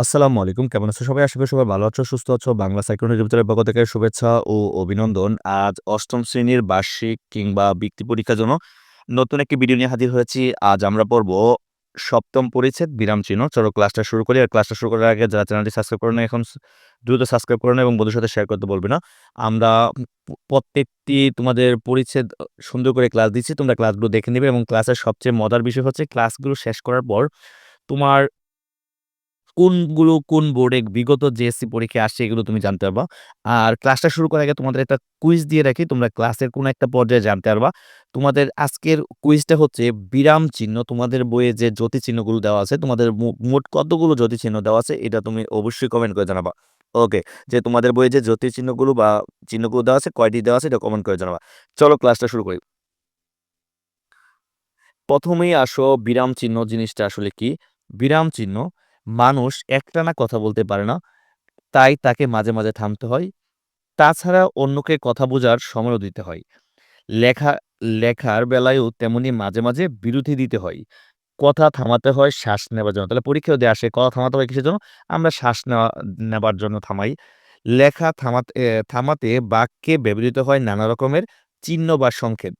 আসসালামু আলাইকুম। কেমন আছো সবাই? আশা করি সবাই ভালো আছো, সুস্থ আছো। বাংলা সাইক্লোনের ভিতরের পক্ষ থেকে শুভেচ্ছা ও অভিনন্দন। আজ অষ্টম শ্রেণির বার্ষিক কিংবা বৃত্তি পরীক্ষার জন্য নতুন একটি ভিডিও নিয়ে হাজির হয়েছি। আজ আমরা পড়ব সপ্তম পরিচ্ছেদ বিরাম চিহ্ন। চলো ক্লাসটা শুরু করি। আর ক্লাসটা শুরু করার আগে যারা চ্যানেলটি সাবস্ক্রাইব করে নাই এখন দ্রুত সাবস্ক্রাইব করে নাও এবং বন্ধুর সাথে শেয়ার করতে বলবে না। আমরা প্রত্যেকটি তোমাদের পরিচ্ছেদ সুন্দর করে ক্লাস দিচ্ছি। তোমরা ক্লাসগুলো দেখে নেবে এবং ক্লাসের সবচেয়ে মজার বিষয় হচ্ছে ক্লাসগুলো শেষ করার পর তোমার কোনগুলো কোন বোর্ডে বিগত জেএসসি পরীক্ষায় আসছে এগুলো তুমি জানতে পারবা। আর ক্লাসটা শুরু করার আগে তোমাদের একটা কুইজ দিয়ে রাখি। তোমরা ক্লাসের কোন একটা পর্যায়ে জানতে পারবা। তোমাদের আজকের কুইজটা হচ্ছে বিরাম চিহ্ন। তোমাদের বইয়ে যে জ্যোতি চিহ্নগুলো দেওয়া আছে, তোমাদের মোট কতগুলো জ্যোতি চিহ্ন দেওয়া আছে এটা তুমি অবশ্যই কমেন্ট করে জানাবা। ওকে। যে তোমাদের বইয়ে যে জ্যোতি চিহ্নগুলো বা চিহ্নগুলো দেওয়া আছে, কয়টি দেওয়া আছে এটা কমেন্ট করে জানাবা। চলো ক্লাসটা শুরু করি। প্রথমেই আসো বিরাম চিহ্ন জিনিসটা আসলে কি? বিরাম চিহ্ন মানুষ একটানা কথা বলতে পারে না। তাই তাকে মাঝে, মাঝে থামতে হয়। তাছাড়া অন্যকে কথা বোঝার সময়ও দিতে হয়। লেখা লেখার বেলায়ও তেমনি মাঝে, মাঝে বিরতি দিতে হয়। কথা থামাতে হয় শ্বাস নেবার জন্য। তাহলে পরীক্ষাও যদি আসে কথা থামাতে হয় কিসের জন্য? আমরা শ্বাস নেওয়া নেবার জন্য থামাই। লেখা থামাতে থামাতে বাক্যে ব্যবহৃত হয় নানা রকমের চিহ্ন বা সংকেত।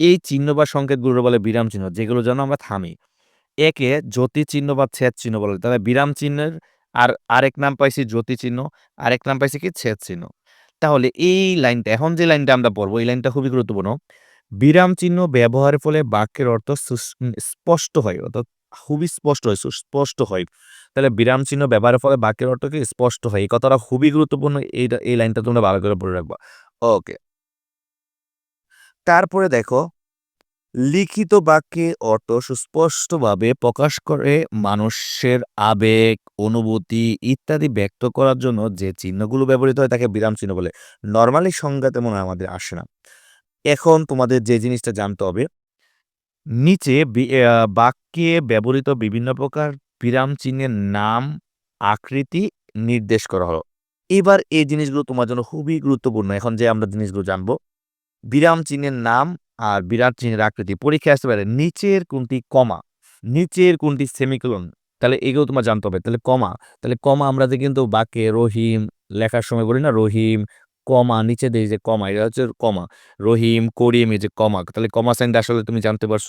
এই চিহ্ন বা সংকেতগুলো বলে বিরাম চিহ্ন যেগুলো যেন আমরা থামি। একে জ্যোতি চিহ্ন বা ছেদ চিহ্ন বলে। তাহলে বিরাম চিহ্নের আর আরেক নাম পাইছি জ্যোতি চিহ্ন, আরেক নাম পাইছি কি ছেদ চিহ্ন। তাহলে এই লাইনটা এখন যে লাইনটা আমরা পড়ব এই লাইনটা খুবই গুরুত্বপূর্ণ। বিরাম চিহ্ন ব্যবহারের ফলে বাক্যের অর্থ স্পষ্ট হয় অর্থাৎ খুবই স্পষ্ট হয়, সুস্পষ্ট হয়। তাহলে বিরাম চিহ্ন ব্যবহারের ফলে বাক্যের অর্থ কি স্পষ্ট হয়। এই কথাটা খুবই গুরুত্বপূর্ণ। এইটা এই লাইনটা তোমরা ভালো করে পড়ে রাখবা। ওকে। তারপরে দেখো লিখিত বাক্যে অর্থ সুস্পষ্টভাবে প্রকাশ করে মানুষের আবেগ, অনুভূতি ইত্যাদি ব্যক্ত করার জন্য যে চিহ্নগুলো ব্যবহৃত হয় তাকে বিরাম চিহ্ন বলে। নরমালি সংজ্ঞা তেমন আমাদের আসে না। এখন তোমাদের যে জিনিসটা জানতে হবে নিচে বাক্যে ব্যবহৃত বিভিন্ন প্রকার বিরাম চিহ্নের নাম, আকৃতি নির্দেশ করা হলো। এবার এই জিনিসগুলো তোমার জন্য খুবই গুরুত্বপূর্ণ। এখন যে আমরা জিনিসগুলো জানব বিরাম চিহ্নের নাম আর বিরাট চিহ্নের আকৃতি। পরীক্ষায় আসতে পারে নিচের কোনটি কমা, নিচের কোনটি সেমিকোলন। তাহলে এগুলো তোমার জানতে হবে। তাহলে কমা, তাহলে কমা আমরা যে কিন্তু বাক্যে রহিম লেখার সময় বলি না রহিম, কমা নিচে দেই যে কমা এটা হচ্ছে কমা। রহিম, করিম এই যে কমা। তাহলে কমা সাইনটা আসলে তুমি জানতে পারছ।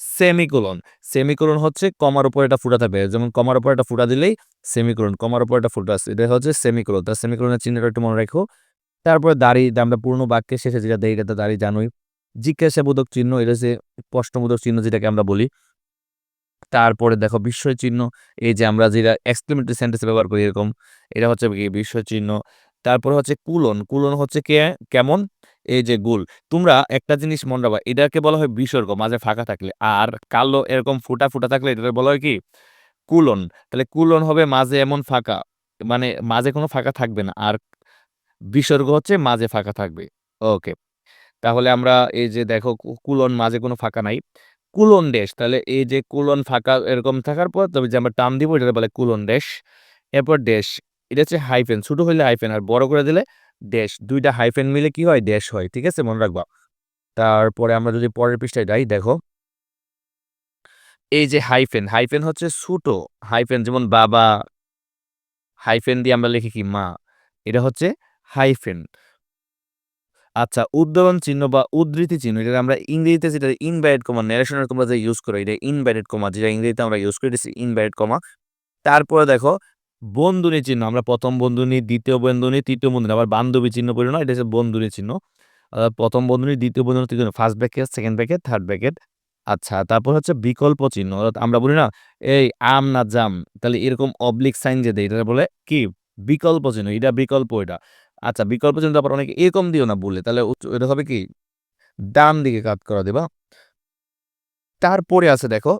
সেমিকোলন, সেমিকোলন হচ্ছে কমার উপর একটা ফুটা থাকবে। যেমন কমার উপর একটা ফুটা দিলেই সেমিকোলন, কমার উপর একটা ফুটা আছে। এটা হচ্ছে সেমিকোলন। তাহলে সেমিকোলনের চিহ্নটা একটু মনে রাখো। তারপরে দাঁড়ি আমরা পূর্ণ বাক্যের শেষে যেটা দেই এটা দাঁড়ি জানোই। জিজ্ঞাসাবোধক চিহ্ন এটা যে প্রশ্নবোধক চিহ্ন যেটাকে আমরা বলি। তারপরে দেখো বিস্ময় চিহ্ন এই যে আমরা যেটা এক্সক্লেমেটরি সেন্টেন্স ব্যবহার করি এরকম। এটা হচ্ছে বিস্ময় চিহ্ন। তারপরে হচ্ছে কুলন, কুলন হচ্ছে কে কেমন? এই যে গুল। তোমরা একটা জিনিস মনে রাখবা এটাকে বলা হয় বিসর্গ মাঝে ফাঁকা থাকলে। আর কালো এরকম ফোঁটা, ফোঁটা থাকলে এটাকে বলা হয় কি? কুলন। তাহলে কুলন হবে মাঝে এমন ফাঁকা। মানে মাঝে কোনো ফাঁকা থাকবে না। আর বিসর্গ হচ্ছে মাঝে ফাঁকা থাকবে। ওকে। তাহলে আমরা এই যে দেখো কুলন মাঝে কোনো ফাঁকা নাই। কুলন ড্যাশ তাহলে এই যে কুলন ফাঁকা এরকম থাকার পর তবে যে আমরা টার্ম দিব এটাকে বলে কুলন ড্যাশ। এরপর ড্যাশ। এটা হচ্ছে হাইফেন। ছোটো হইলে হাইফেন আর বড় করে দিলে ড্যাশ। দুইটা হাইফেন মিলে কি হয়? ড্যাশ হয়। ঠিক আছে? মনে রাখবা। তারপরে আমরা যদি পরের পৃষ্ঠায় যাই দেখো এই যে হাইফেন, হাইফেন হচ্ছে ছোটো হাইফেন যেমন বাবা হাইফেন দিয়ে আমরা লিখি কি মা। এটা হচ্ছে হাইফেন। আচ্ছা উদ্ধরণ চিহ্ন বা উদ্ধৃতি চিহ্ন এটা আমরা ইংরেজিতে যেটা ইনভার্টেড কমা ন্যারেশন এর তোমরা যে ইউজ করো এটা ইনভার্টেড কমা যেটা ইংরেজিতে আমরা ইউজ করি এটা ইনভার্টেড কমা। তারপরে দেখো বন্ধনী চিহ্ন আমরা ১ম বন্ধনী, ২য় বন্ধনী, ৩য় বন্ধনী আবার বান্ধবী চিহ্ন পড়ি না এটা হচ্ছে বন্ধনী চিহ্ন। প্রথম ১ম দ্বিতীয় ২য় বন্ধনী, ৩য় first bracket, second bracket, third bracket. আচ্ছা তারপর হচ্ছে বিকল্প চিহ্ন আমরা বলি না এই আম না জাম তাহলে এরকম অবলিক সাইন যে দেয় এটা বলে কি? বিকল্প চিহ্ন। এটা বিকল্প এটা। আচ্ছা বিকল্প চিহ্ন আবার অনেকে এরকম দিও না বলে তাহলে এটা হবে কি? ডান দিকে কাত করা দেবা তারপরে আছে দেখো,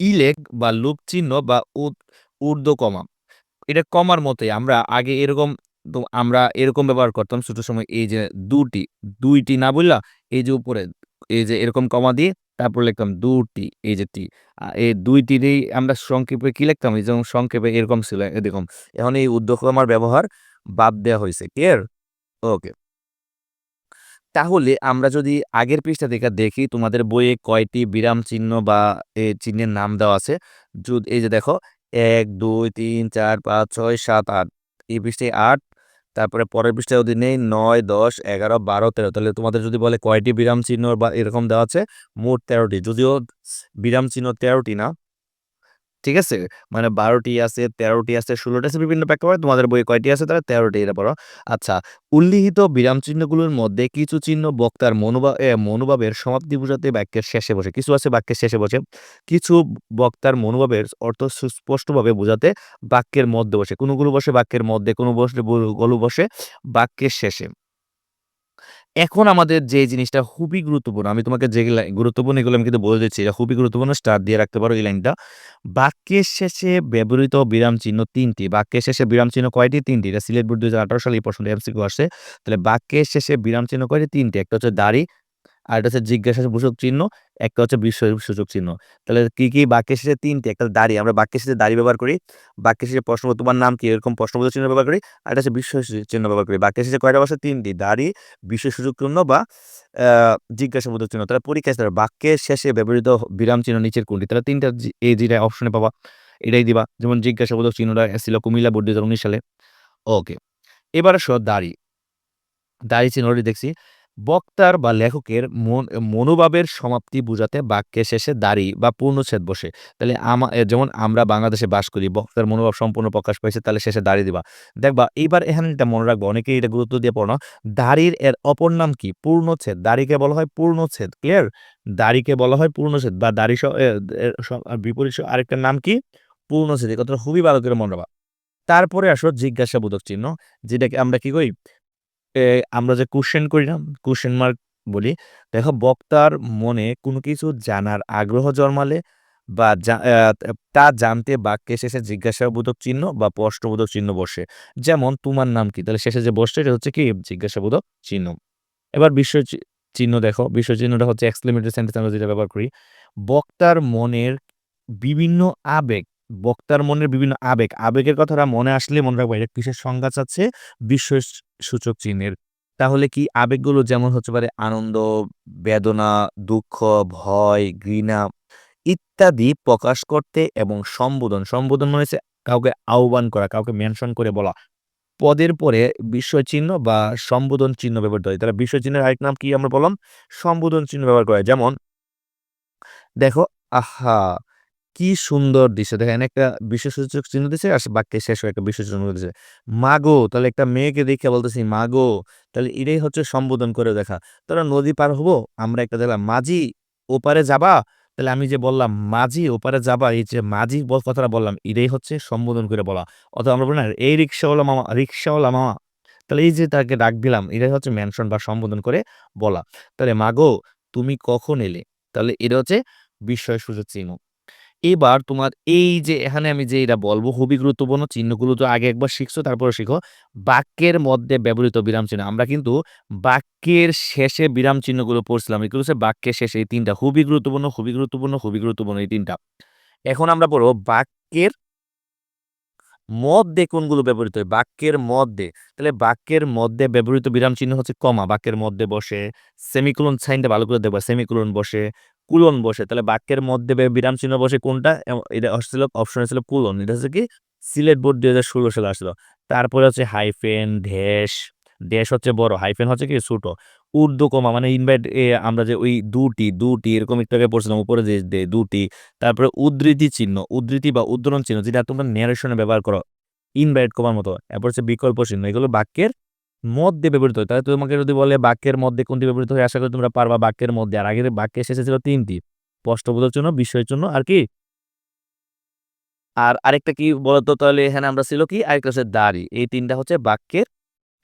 ইলেক বা লুপ চিহ্ন বা ঊর্ধ্ব কমা। এটা কমার মতে আমরা আগে এরকম আমরা এরকম ব্যবহার করতাম ছোটো সময় এই যে দুটি, দুইটি না বললা, এই যে উপরে এই যে এরকম কমা দিয়ে তারপর লিখতাম দুটি, এই যে টি। এই ২ টিরই আমরা সংক্ষেপে কি লিখতাম? এই যেমন সংক্ষেপে এরকম ছিল এরকম। এখন এই ঊর্ধ্ব কমার ব্যবহার বাদ দেওয়া হয়েছে ক্লিয়ার? ওকে। তাহলে আমরা যদি আগের পৃষ্ঠা থেকে দেখি তোমাদের বইয়ে কয়টি বিরাম চিহ্ন বা চিহ্নের নাম দেওয়া আছে। যুদ, এই যে দেখো, এক, দুই, তিন, চার, পাঁচ, ছয়, সাত, আট, এই পৃষ্ঠায় আট তারপরে পরের পৃষ্ঠায় যদি নেই, নয়, দশ, এগারো, বারো, তেরো, তাহলে তোমাদের যদি বলে কয়টি বিরাম চিহ্ন বা এরকম দেওয়া আছে? মোট তেরোটি, যদিও বিরাম চিহ্ন তেরোটি না ঠিক আছে? মানে বারোটি আছে, তেরোটি আছে, ষোলোটি আছে, বিভিন্ন প্রেক্ষাপটে তোমাদের বই কয়টি আছে? তারা তেরোটি এটা পড়ো। আচ্ছা উল্লিখিত বিরাম চিহ্নগুলোর মধ্যে কিছু চিহ্ন বক্তার মনোভাব মনোভাবের সমাপ্তি বোঝাতে বাক্যের শেষে বসে। কিছু আছে বাক্যের শেষে বসে। কিছু বক্তার মনোভাবের অর্থ সুস্পষ্টভাবে বোঝাতে বাক্যের মধ্যে বসে। কোনোগুলো বসে বাক্যের মধ্যে, কোনো বসে গুলো বসে বাক্যের শেষে। এখন আমাদের যে জিনিসটা খুবই গুরুত্বপূর্ণ, আমি তোমাকে যে গুরুত্বপূর্ণ এগুলো আমি কিন্তু বলে দিচ্ছি, এটা খুবই গুরুত্বপূর্ণ স্টার দিয়ে রাখতে পারো এই লাইনটা। বাক্যের শেষে ব্যবহৃত বিরাম চিহ্ন তিনটি, বাক্যের শেষে বিরাম চিহ্ন কয়টি? তিনটি, এটা সিলেট বোর্ড দুই হাজার আঠারো সালে এই প্রশ্নটা এমসিকিউ আসে। তাহলে বাক্যের শেষে বিরাম চিহ্ন কয়টি? তিনটি, একটা হচ্ছে দাড়ি আর এটা হচ্ছে জিজ্ঞাসা সূচক চিহ্ন, একটা হচ্ছে বিস্ময় সূচক চিহ্ন। তাহলে কি কি বাক্যের শেষে তিনটি? একটা দাড়ি, আমরা বাক্যের শেষে দাড়ি ব্যবহার করি, বাক্যের শেষে প্রশ্ন তোমার নাম কি? এরকম প্রশ্নবোধক চিহ্ন ব্যবহার করি, আর এটা হচ্ছে বিস্ময় চিহ্ন ব্যবহার করি। বাক্যের শেষে কয়টা বসে তিনটি। দাড়ি বিস্ময় সূচক চিহ্ন বা জিজ্ঞাসাবোধক চিহ্ন। তাহলে পরীক্ষায় আসতে বাক্যের শেষে ব্যবহৃত বিরাম চিহ্ন নিচের কোনটি? তাহলে তিনটা এই যেটা অপশনে পাবা, এটাই দিবা। যেমন জিজ্ঞাসাবোধক চিহ্নটা ছিল কুমিল্লা দুই উনিশ সালে। ওকে এবার আসো দাড়ি। দাড়ি চিহ্নটি দেখছি। বক্তার বা লেখকের মন মনোভাবের সমাপ্তি বোঝাতে বাক্যের শেষে দাড়ি বা পূর্ণচ্ছেদ বসে। তাহলে আমা যেমন আমরা বাংলাদেশে বাস করি বক্তার মনোভাব সম্পূর্ণ প্রকাশ পাইছে তাহলে শেষে দাড়ি দিবা। দেখবা এইবার এখানে এটা মনে রাখব অনেকেই এটা গুরুত্ব দিয়ে পড়ো দাড়ির এর অপর নাম কি? পূর্ণচ্ছেদ। দাড়িকে বলা হয় পূর্ণচ্ছেদ ক্লিয়ার দাড়িকে বলা হয় পূর্ণচ্ছেদ বা দাড়ি এ, বিপরীত আরেকটা নাম কি? পূর্ণচ্ছেদ। এই কথাটা খুবই ভালো করে মনে রাখবা। তারপরে আসো জিজ্ঞাসাবোধক চিহ্ন যেটাকে আমরা কি করি আমরা যে কোশ্চেন করি না কোশ্চেন মার্ক বলি, দেখো বক্তার মনে কোনো কিছু জানার আগ্রহ জন্মালে বা তা জানতে বাক্যে শেষে জিজ্ঞাসাবোধক চিহ্ন বা প্রশ্নবোধক চিহ্ন বসে। যেমন, তোমার নাম কি? তাহলে শেষে যে বসছে এটা হচ্ছে কি? জিজ্ঞাসাবোধক চিহ্ন। এবার বিশ্ব চি- চিহ্ন দেখো বিশ্ব চিহ্নটা হচ্ছে এক্সক্লেমেটরি সেন্টেন্স আমরা যেটা ব্যবহার করি। বক্তার মনের বিভিন্ন আবেগ, বক্তার মনের বিভিন্ন আবেগ, আবেগের কথাটা মনে আসলে মনে রাখব, এটা কিসের সংজ্ঞা চাচ্ছে? বিস্ময় সূচক চিহ্নের। তাহলে কি আবেগগুলো যেমন হতে পারে আনন্দ, বেদনা, দুঃখ, ভয়, ঘৃণা ইত্যাদি প্রকাশ করতে এবং সম্বোধন। সম্বোধন মানে হচ্ছে কাউকে আহ্বান করা, কাউকে মেনশন করে বলা। পদের পরে বিস্ময় চিহ্ন বা সম্বোধন চিহ্ন ব্যবহৃত হয়। তাহলে বিস্ময় চিহ্নের আরেক নাম কি আমরা বললাম? সম্বোধন চিহ্ন ব্যবহার করে যেমন, দেখো, আহা কি সুন্দর দৃশ্য। দেখেন একটা বিশ্বসূচক চিহ্ন দিছে আর বাক্যে শেষ হয়ে একটা বিশ্বসূচক দিছে। মাগো তাহলে একটা মেয়েকে দেখে বলতেছি, মাগো তাহলে এটাই হচ্ছে সম্বোধন করে দেখা। তোরা নদী পার হব, আমরা একটা দেখলাম, মাঝি ওপারে যাবা? তাহলে আমি যে বললাম, মাঝি ওপারে যাবা এই যে মাঝি কথাটা বললাম, এটাই হচ্ছে সম্বোধন করে বলা। অথবা আমরা বলি, না, এই রিক্সাওয়ালা মামা রিক্সাওয়ালা মামা তাহলে এই যে তাকে ডাক দিলাম, এটাই হচ্ছে মেনশন বা সম্বোধন করে বলা। তাহলে, মাগো, তুমি কখন এলে? তাহলে এটা হচ্ছে বিস্ময় সূচক চিহ্ন। এবার তোমার এই যে এখানে আমি যে এটা বলব, খুবই গুরুত্বপূর্ণ চিহ্নগুলো তো আগে একবার শিখছো, তারপরে শিখো। বাক্যের মধ্যে ব্যবহৃত বিরাম চিহ্ন। আমরা কিন্তু বাক্যের শেষে বিরাম চিহ্নগুলো পড়ছিলাম। এগুলো হচ্ছে বাক্যের শেষে এই তিনটা। খুবই গুরুত্বপূর্ণ খুবই গুরুত্বপূর্ণ খুবই গুরুত্বপূর্ণ এই তিনটা। এখন আমরা পড়ব বাক্যের মধ্যে কোনগুলো ব্যবহৃত হয়? বাক্যের মধ্যে। তাহলে বাক্যের মধ্যে ব্যবহৃত বিরাম চিহ্ন হচ্ছে কমা। বাক্যের মধ্যে বসে সেমিকুলন সাইনটা ভালো করে দেখবা। সেমিকুলন বসে কুলন বসে। তাহলে বাক্যের মধ্যে বিরাম চিহ্ন বসে কোনটা? এটা হচ্ছিল অপশন ছিল কুলন। এটা হচ্ছে কি? সিলেট বোর্ড দুই হাজার ষোলো সালে আসছিল। তারপরে হচ্ছে হাইফেন ড্যাশ ড্যাশ হচ্ছে বড় হাইফেন হচ্ছে কি? ছোট। উর্দু কমা মানে ইনভাইট আমরা যে ওই দুটি দুটি, এরকম একটু আগে পড়ছিলাম, উপরে যে দুটি, তারপরে উদ্ধৃতি চিহ্ন, উদ্ধৃতি বা উদ্ধরণ চিহ্ন, যেটা তোমরা ন্যারেশনে ব্যবহার করো ইনভাইট কমার মতো। এরপর হচ্ছে বিকল্প চিহ্ন, এগুলো বাক্যের মধ্যে ব্যবহৃত হয়। তাহলে তোমাকে যদি বলে বাক্যের মধ্যে কোনটি ব্যবহৃত হয়, আশা করি তোমরা পারবা বাক্যের মধ্যে। আর আগের বাক্যের শেষে ছিল তিনটি স্পষ্টবোধক জন্য, বিষয়ের জন্য, আর কি? আর আরেকটা কি বলতো? তাহলে এখানে আমরা ছিল কি? আরেকটা হচ্ছে দাড়ি। এই তিনটা হচ্ছে বাক্যের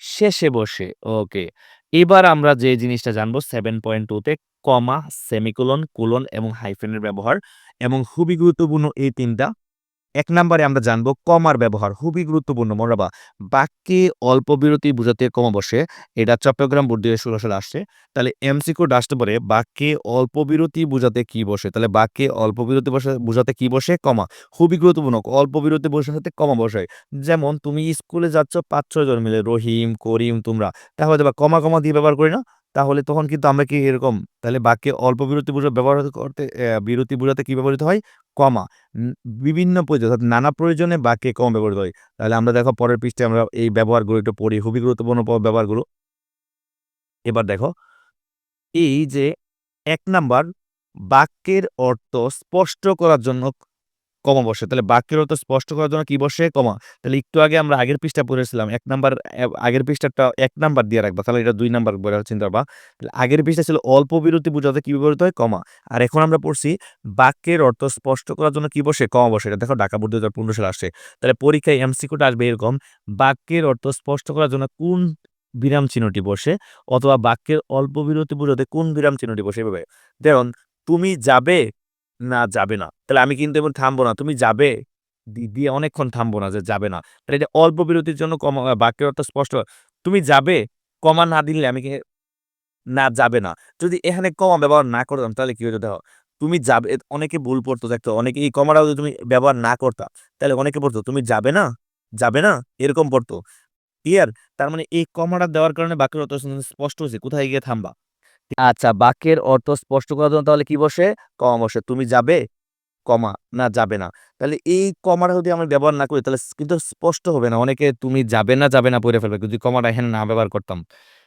শেষে বসে। ওকে। এবার আমরা যে জিনিসটা জানব সেভেন পয়েন্ট টুতে কমা সেমিকুলন কুলন এবং হাইফেনের ব্যবহার এবং খুবই গুরুত্বপূর্ণ এই তিনটা এক নম্বরে আমরা জানব কমার ব্যবহার, খুবই গুরুত্বপূর্ণ। মরাবা বাক্যে অল্প বিরতি বুঝাতে কমা বসে এটা চট্টগ্রাম বোর্ড ষোলো সালে আসছে। তাহলে এমসিকিউ আসতে পারে বাক্যে অল্প বিরতি বুঝাতে কি বসে? তাহলে বাক্যে অল্প বিরতি বসে, বুঝাতে কি বসে? কমা, খুবই গুরুত্বপূর্ণ। অল্প বিরতি বসাতে কমা বসে। যেমন, তুমি স্কুলে যাচ্ছ পাঁচ ছয় জন মিলে, রহিম, করিম, তোমরা। তাহলে দেখবা কমা কমা দিয়ে ব্যবহার করি না, তাহলে তখন কিন্তু আমরা কি এরকম? তাহলে বাক্যে অল্প বিরতি বুঝা, ব্যবহার করতে বিরতি বুঝাতে কি ব্যবহৃত হয়? কমা বিভিন্ন প্রয়োজন অর্থাৎ নানা প্রয়োজনে বাক্যে কম ব্যবহৃত হয়। তাহলে আমরা দেখো পরের পৃষ্ঠে আমরা এই ব্যবহারগুলো একটু পড়ি। খুবই গুরুত্বপূর্ণ ব্যবহারগুলো। এবার দেখো, এই যে এক নাম্বার বাক্যের অর্থ স্পষ্ট করার জন্য কমা বসে। তাহলে বাক্যের অর্থ স্পষ্ট করার জন্য কি বসে? কমা। তাহলে একটু আগে আমরা আগের পৃষ্ঠা পড়েছিলাম। এক নাম্বার আগের পৃষ্ঠাটা এক নাম্বার দিয়ে রাখবা। তাহলে এটা দুই নাম্বার বলে চিন্তা করবা। তাহলে আগের পৃষ্ঠা ছিল অল্প বিরতি বোঝাতে কি ব্যবহৃত হয়? কমা। আর এখন আমরা পড়ছি বাক্যের অর্থ স্পষ্ট করার জন্য কি বসে? কমা বসে। এটা দেখো ঢাকা বোর্ড ২০১৫ সালে আসছে। তাহলে পরীক্ষায় এমসিকিউটা আসবে এরকম, বাক্যের অর্থ স্পষ্ট করার জন্য কোন বিরাম চিহ্নটি বসে? অথবা বাক্যের অল্প বিরতি বোঝাতে কোন বিরাম চিহ্নটি বসে? এভাবে। যেমন তুমি যাবে না যাবে না। তাহলে আমি কিন্তু এবার থামবো না। তুমি যাবে? দিয়ে অনেকক্ষণ থামবো না যে যাবে না। তাহলে এটা অল্প বিরতির জন্য কমা বাক্যের অর্থ স্পষ্ট তুমি যাবে? কমা না দিলে আমি না যাবে না। যদি এখানে কমা ব্যবহার না করতাম তাহলে কি হইতো দেখো। তুমি যাবে অনেকে ভুল পড়তো দেখতো অনেকে এই কমাটাও যদি তুমি ব্যবহার না করতা, তাহলে অনেকে পড়তো তুমি যাবে না? যাবে না? এরকম পড়তো। ক্লিয়ার? তার মানে এই কমাটা দেওয়ার কারণে বাক্যের অর্থ স্পষ্ট হইছে। কোথায় গিয়ে থামবা? আচ্ছা বাক্যের অর্থ স্পষ্ট করার জন্য তাহলে কি বসে? কমা বসে। তুমি যাবে? কমা না যাবে না। তাহলে এই কমাটা যদি আমরা ব্যবহার না করি তাহলে কিন্তু স্পষ্ট হবে না। অনেকে তুমি যাবে না, যাবে না পড়ে ফেলবে। যদি কমাটা এখানে না ব্যবহার করতাম।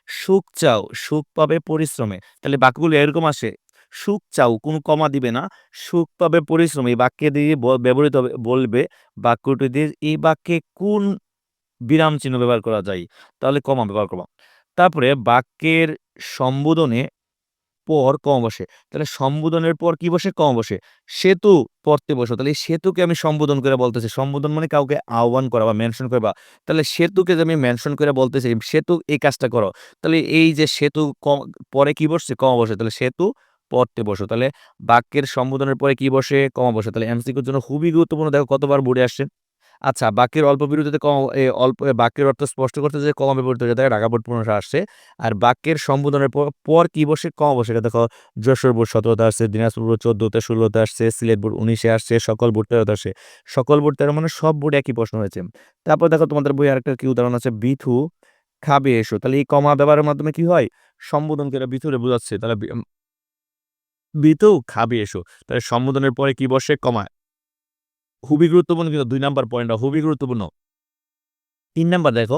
সুখ চাও, সুখ পাবে পরিশ্রমে। তাহলে বাক্যগুলো এরকম আসে। সুখ চাও, কোনো কমা দিবে না। সুখ পাবে পরিশ্রমে। এই বাক্যে দিয়ে ব্যবহৃত হবে বলবে বাক্যটি দিয়ে এই বাক্যে কোন বিরাম চিহ্ন ব্যবহার করা যায়? তাহলে কমা ব্যবহার করবা। তারপরে বাক্যের সম্বোধনে পর কম বসে। তাহলে সম্বোধনের পর কি বসে? কম বসে। সেতু পড়তে বসো। তাহলে সেতুকে আমি সম্বোধন করে বলতেছি। সম্বোধন মানে কাউকে আহ্বান করা বা মেনশন করা বা তাহলে সেতুকে যে আমি মেনশন করে বলতেছি, সেতু এই কাজটা করো। তাহলে এই যে সেতু ক পরে কি বসছে? কমা বসে। তাহলে সেতু পড়তে বসো। তাহলে বাক্যের সম্বোধনের পরে কি বসে? কমা বসে। তাহলে এমসিকিউর জন্য খুবই গুরুত্বপূর্ণ দেখো কতবার বোর্ডে আসছে। আচ্ছা বাক্যের অল্প বিরতিতে কম অল্প বাক্যের অর্থ স্পষ্ট করতে যে কমা ব্যবহৃত হয়ে থাকে ঢাকা বোর্ড ১৫ আসছে। আর বাক্যের সম্বোধনের পর, কি বসে? কম বসে। এটা দেখো যশোর বোর্ড ১৭ তে আসছে, দিনাজপুর বোর্ড ১৪ তে, ১৬ তে আসছে, সিলেট বোর্ড ১৯ এ আসছে, সকল বোর্ড ১৩ তে আসছে। সকল বোর্ড ১৩ মানে সব বোর্ডে একই প্রশ্ন হয়েছে। তারপর দেখো তোমাদের বই আরেকটা কি উদাহরণ আছে, বিথু খাবে এসো। তাহলে এই কমা ব্যবহারের মাধ্যমে কি হয়? সম্বোধন করে বিথুরে বোঝাচ্ছে। তাহলে বিথু খাবে এসো। তাহলে সম্বোধনের পরে কি বসে? কমা। খুবই গুরুত্বপূর্ণ কিন্তু দুই নাম্বার পয়েন্টটা খুবই গুরুত্বপূর্ণ। তিন নাম্বার দেখো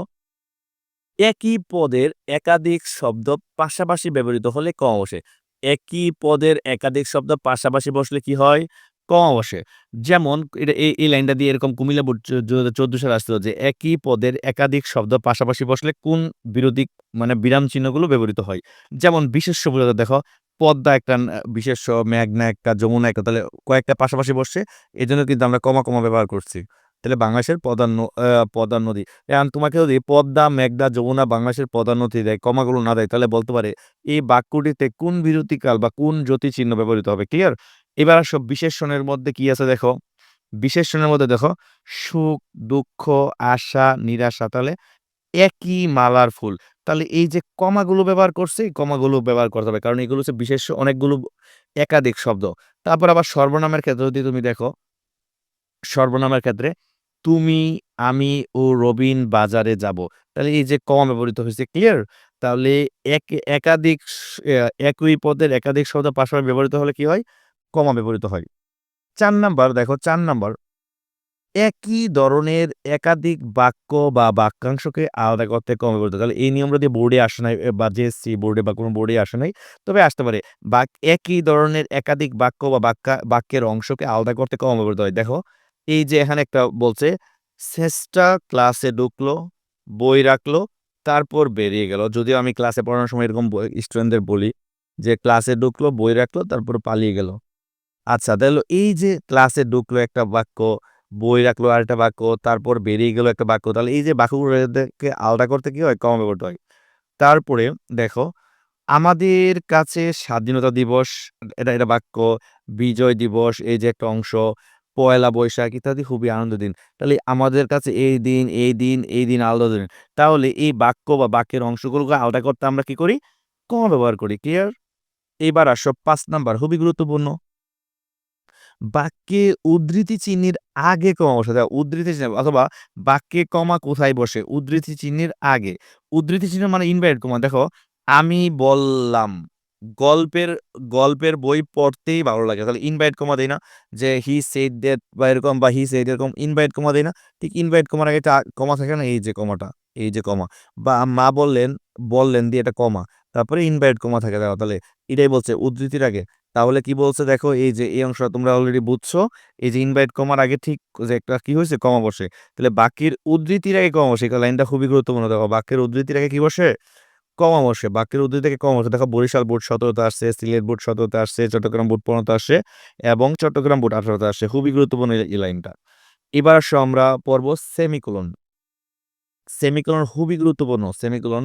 একই পদের একাধিক শব্দ পাশাপাশি ব্যবহৃত হলে ক বসে। একই পদের একাধিক শব্দ পাশাপাশি বসলে কি হয়? কমা বসে। যেমন এটা এই, এই লাইনটা দিয়ে এরকম কুমিল্লা বোর্ড চ ২০১৪ সালে যে একই পদের একাধিক শব্দ পাশাপাশি বসলে কোন বিরোধী মানে বিরাম চিহ্নগুলো ব্যবহৃত হয়? যেমন বিশেষ বোঝাতে দেখো পদ্মা একটা বিশেষ মেঘনা একটা, যমুনা একটা তাহলে কয়েকটা পাশাপাশি বসছে। জন্য কিন্তু আমরা কমা, কমা ব্যবহার করছি। তাহলে বাংলাদেশের প্রধান প্রধান নদী। এখন তোমাকে যদি পদ্মা, মেঘনা, যমুনা বাংলাদেশের প্রধান নদী দেয়, কমাগুলো না দেয় তাহলে বলতে পারে এই বাক্যটিতে কোন বিরতিকাল বা কোন যতিচিহ্ন ব্যবহৃত হবে। ক্লিয়ার? এবার আসো বিশেষণের মধ্যে কি আছে দেখো। বিশেষণের মধ্যে দেখো সুখ, দুঃখ, আশা, নিরাশা তাহলে একই মালার ফুল। তাহলে এই যে কমাগুলো ব্যবহার করছে, এই কমাগুলো ব্যবহার করতে হবে। কারণ এগুলো হচ্ছে বিশেষ অনেকগুলো একাধিক শব্দ। তারপর আবার সর্বনামের ক্ষেত্রে যদি তুমি দেখো সর্বনামের ক্ষেত্রে তুমি, আমি ও রবিন বাজারে যাব। তাহলে এই যে কমা ব্যবহৃত হয়েছে। ক্লিয়ার? তাহলে এক একাধিক একই পদের একাধিক শব্দ পাশাপাশি ব্যবহৃত হলে কি হয়? কমা ব্যবহৃত হয়। চার নাম্বার দেখো চার নাম্বার একই ধরনের একাধিক বাক্য বা বাক্যাংশকে আলাদা করতে কমে ব্যবহৃত। তাহলে এই নিয়মটা দিয়ে বোর্ডে আসে নাই বা জেএসসি বোর্ডে বা কোনো বোর্ডে আসে নাই। তবে আসতে পারে। বাক একই ধরনের একাধিক বাক্য বা বাক্যা বাক্যের অংশকে আলাদা করতে কমা ব্যবহৃত হয়। দেখো এই যে এখানে একটা বলছে শেষটা ক্লাসে ঢুকলো, বই রাখল, তারপর বেরিয়ে গেল। যদিও আমি ক্লাসে পড়ানোর সময় এরকম স্টুডেন্টদের বলি যে ক্লাসে ঢুকলো, বই রাখল, তারপর পালিয়ে গেল। আচ্ছা তাহলে এই যে ক্লাসে ঢুকলো একটা বাক্য, বই রাখল আরেকটা বাক্য, তারপর বেরিয়ে গেল একটা বাক্য। তাহলে এই যে বাক্যগুলোকে আলাদা করতে কি হয়? কমা ব্যবহৃত হয়। তারপরে দেখো আমাদের কাছে স্বাধীনতা দিবস এটা, এটা বাক্য, বিজয় দিবস এই যে একটা অংশ, পয়লা বৈশাখ ইত্যাদি খুবই আনন্দ দিন। তাহলে আমাদের কাছে এই দিন, এই দিন, এই দিন আলাদা দিন। তাহলে এই বাক্য বা বাক্যের অংশগুলোকে আলাদা করতে আমরা কি করি? কমা ব্যবহার করি। ক্লিয়ার? এবার আসো পাঁচ নাম্বার খুবই গুরুত্বপূর্ণ। বাক্যে উদ্ধৃতি চিহ্নের আগে কমা বসে। দেখো উদ্ধৃতি চিহ্ন অথবা বাক্যে কমা কোথায় বসে? উদ্ধৃতি চিহ্নের আগে। উদ্ধৃতি চিহ্ন মানে ইনভাইট কমা। দেখো আমি বললাম, গল্পের গল্পের বই পড়তেই ভালো লাগে। তাহলে ইনভাইট কমা দেই না? যে হি সেট দ্যাট বা এরকম বা হি সেট এরকম ইনভাইট কমা দেয় না? ঠিক ইনভাইট কমার আগে কমা থাকে না? এই যে কমাটা, এই যে কমা বা মা বললেন, বললেন দিয়ে এটা কমা। তারপরে ইনভাইট কমা থাকে দেখো তাহলে এটাই বলছে উদ্ধৃতির আগে। তাহলে কি বলছে দেখো এই যে এই অংশটা তোমরা অলরেডি বুঝছ। এই যে ইনভাইট কমার আগে ঠিক যে একটা কি হয়েছে কমা বসে। তাহলে বাক্যের উদ্ধৃতির আগে কমা বসে। লাইনটা খুবই গুরুত্বপূর্ণ দেখো। বাক্যের উদ্ধৃতির আগে কি বসে? কমা বসে। বাক্যের উদ্ধৃতি থেকে কমা বসে। দেখো বরিশাল বোর্ড ১৭ তে আসছে, সিলেট বোর্ড ১৭ তে আসছে, চট্টগ্রাম বোর্ড ১৫ তে আসছে এবং চট্টগ্রাম বোর্ড ১৮ তে আসছে। খুবই গুরুত্বপূর্ণ এই লাইনটা। এবার আসো আমরা পর্ব সেমিকোলন। সেমিকোলন খুবই গুরুত্বপূর্ণ। সেমিকোলন